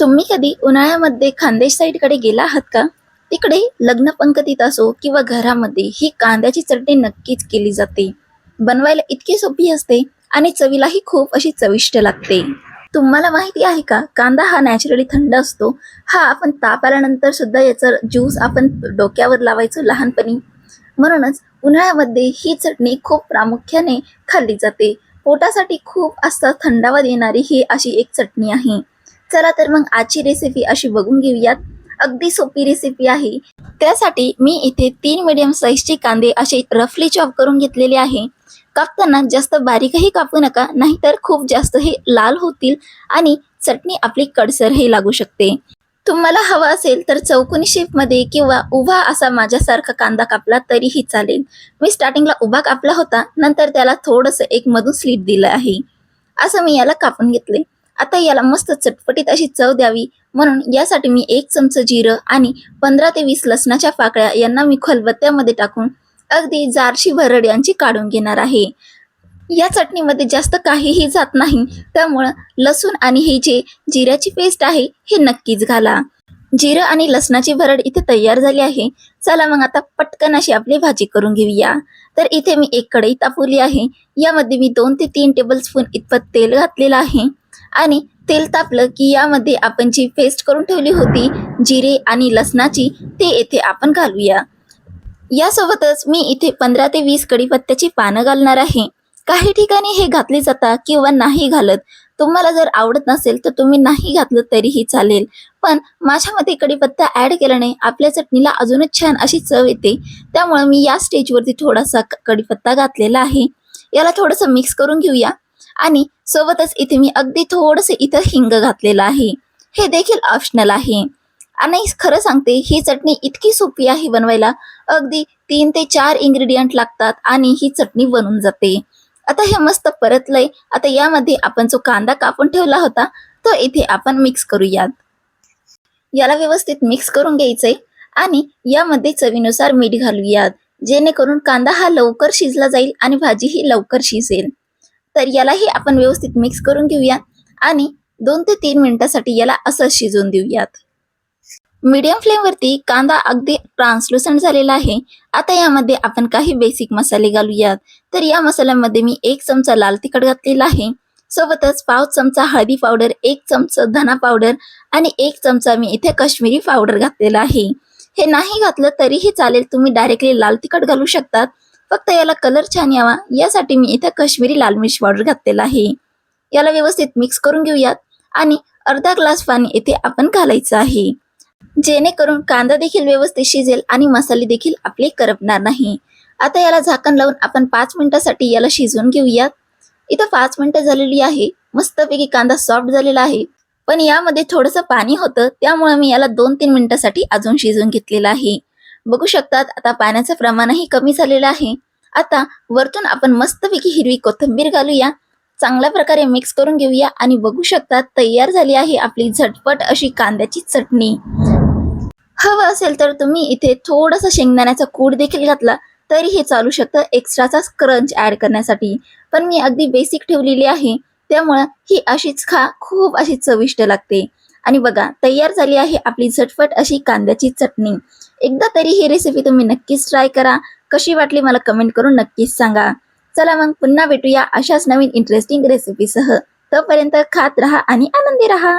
तुम्ही कधी उन्हाळ्यामध्ये खानदेश साईडकडे गेला आहात का? तिकडे लग्न पंकतीत असो किंवा घरामध्ये ही कांद्याची चटणी नक्कीच केली जाते. बनवायला इतकी सोपी असते आणि चवीलाही खूप अशी चविष्ट लागते. तुम्हाला माहिती आहे का कांदा हा नॅचरली थंड असतो. हा आपण ताप आल्यानंतर सुद्धा याचा ज्यूस आपण डोक्यावर लावायचो लहानपणी. म्हणूनच उन्हाळ्यामध्ये ही चटणी खूप प्रामुख्याने खाल्ली जाते. पोटासाठी खूप असा थंडावा देणारी ही अशी एक चटणी आहे. चला तर मग आजची रेसिपी अशी बघून घेऊयात. अगदी सोपी रेसिपी आहे. त्यासाठी मी इथे तीन मिडियम साईजचे कांदे असे रफली चॉप करून घेतलेले आहे. कापताना जास्त बारीकही कापू नका नाहीतर खूप जास्त हे लाल होतील आणि चटणी आपली कडसर हे लागू शकते. तुम्हाला हवा असेल तर चौकोनी शेपमध्ये किंवा उभा असा माझ्यासारखा कांदा कापला तरीही चालेल. मी स्टार्टिंगला उभा कापला होता नंतर त्याला थोडंसं एक मधून स्लीट दिलं आहे. असं मी याला कापून घेतले. आता याला मस्त चटपटीत अशी चव द्यावी. म्हणून यासाठी मी एक चमच जिरं आणि पंधरा ते वीस लसणाच्या पाकळ्या यांना मी खलबत्त्यामध्ये टाकून अगदी जारशी भरड यांची काढून घेणार आहे. या चटणीमध्ये जास्त काहीही जात नाही. त्यामुळं लसूण आणि हे जे जिऱ्याची पेस्ट आहे हे नक्कीच घाला. जिरं आणि लसणाची भरड इथे तयार झाली आहे. चला मग आता पटकन अशी आपली भाजी करून घेऊया. तर इथे मी एक कढई तापवली आहे. यामध्ये मी दोन ते तीन टेबल स्पून इतपत तेल घातलेलं आहे. आणि तेल तापलं की यामध्ये आपण जी पेस्ट करून ठेवली होती जिरे आणि लसणाची ते येथे आपण घालूया. यासोबतच मी इथे पंधरा ते वीस कढीपत्त्याची पानं घालणार आहे. काही ठिकाणी हे घातले जातात किंवा नाही घालत. तुम्हाला जर आवडत नसेल तर तुम्ही नाही घातलं तरीही चालेल. पण माझ्यामध्ये कढीपत्ता ऍड केल्याने आपल्या चटणीला अजूनच छान अशी चव येते. त्यामुळे मी या स्टेजवरती थोडासा कढीपत्ता घातलेला आहे. याला थोडंसं मिक्स करून घेऊया. आणि सोबतच इथे मी अगदी थोडंसं इथं हिंग घातलेलं आहे. हे देखील ऑप्शनल आहे. आणि खरं सांगते ही चटणी इतकी सोपी आहे बनवायला. अगदी तीन ते चार इंग्रेडियंट लागतात आणि ही चटणी बनून जाते. आता हे मस्त परतलंय. आता यामध्ये आपण जो कांदा कापून ठेवला होता तो इथे आपण मिक्स करूयात. याला व्यवस्थित मिक्स करून घ्यायचंय. आणि यामध्ये चवीनुसार मीठ घालूयात. जेणेकरून कांदा हा लवकर शिजला जाईल आणि भाजी ही लवकर शिजेल. तर यालाही आपण व्यवस्थित मिक्स करून घेऊया आणि दोन ते तीन मिनिटासाठी याला असं शिजवून देऊयात. मीडियम फ्लेमवरती कांदा अगदी ट्रान्सलुसंट झालेला आहे. आता यामध्ये आपण काही बेसिक मसाले घालूयात. तर या मसाल्यामध्ये मी एक चमचा लाल तिखट घातलेला आहे. सोबतच पाव चमचा हळदी पावडर एक चमचा धना पावडर आणि एक चमचा मी इथे काश्मीरी पावडर घातलेला आहे. हे नाही घातलं तरीही चालेल. तुम्ही डायरेक्टली लाल तिखट घालू शकतात. फक्त याला कलर छान यावा. यासाठी मी इथं कश्मीरी लाल मिरची पावडर घातलेला आहे. याला व्यवस्थित मिक्स करून घेऊयात. आणि अर्धा ग्लास पाणी इथे आपण घालायचं आहे. जेणेकरून कांदा देखील व्यवस्थित शिजेल आणि मसाले देखील आपले करपणार नाही. आता याला झाकण लावून आपण पाच मिनिटासाठी याला शिजवून घेऊयात. इथं पाच मिनिटं झालेली आहे. मस्तपैकी कांदा सॉफ्ट झालेला आहे. पण यामध्ये थोडंसं पाणी होतं त्यामुळे मी याला दोन तीन मिनिटासाठी अजून शिजवून घेतलेलं आहे. बघू शकतात आता पाण्याचं प्रमाणही कमी झालेलं आहे. आता वरतून आपण मस्तपैकी हिरवी कोथिंबीर घालूया. चांगल्या प्रकारे मिक्स करून घेऊया आणि बघू शकतात तयार झाली आहे आपली झटपट अशी कांद्याची चटणी. हवं असेल तर तुम्ही इथे थोडासा शेंगदाण्याचा कूड देखील घातला तरी हे चालू शकतं एक्स्ट्राचा क्रंच ऍड करण्यासाठी. पण मी अगदी बेसिक ठेवलेली आहे त्यामुळं ही अशीच खा खूप अशी चविष्ट लागते. आणि बघा तयार झाली आहे आपली झटपट अशी कांद्याची चटणी. एकदा तरी ही रेसिपी तुम्ही नक्कीच ट्राय करा. कशी वाटली मला कमेंट करून नक्कीच सांगा. चला मग पुन्हा भेटूया अशाच नवीन इंटरेस्टिंग रेसिपीसह तोपर्यंत खात रहा आणि आनंदी रहा.